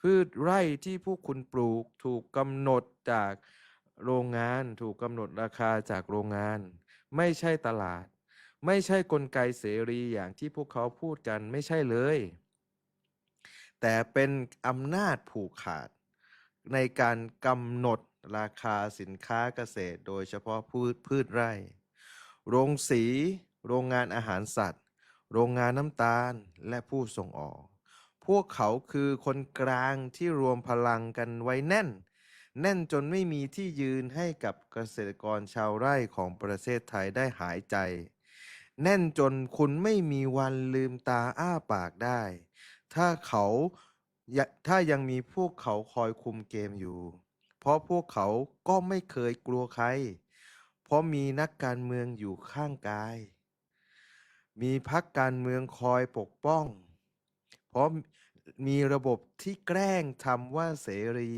พืชไร่ที่พวกคุณปลูกถูกกำหนดจากโรงงานถูกกำหนดราคาจากโรงงาน ไม่ใช่ตลาด ไม่ใช่กลไกเสรีอย่างที่พวกเขาพูดกันไม่ใช่เลย แต่เป็นอำนาจผูกขาด ในการกำหนดราคาสินค้าเกษตร โดยเฉพาะพืชพืชไร่ โรงสี โรงงานอาหารสัตว์ โรงงานน้ำตาลและผู้ส่งออก พวกเขาคือคนกลางที่รวมพลังกันไว้แน่น แน่นจนไม่มีที่ยืนให้กับเกษตรกรชาวไร่ของประเทศไทยได้หายใจ แน่นจนคุณไม่มีวันลืมตาอ้าปากได้ ถ้าเขาถ้ายังมีพวกเขาคอยคุมเกมอยู่ เพราะพวกเขาก็ไม่เคยกลัวใคร เพราะมีนักการเมืองอยู่ข้างกาย มีพรรคการเมืองคอยปกป้อง เพราะมีระบบที่แกล้งทำว่าเสรี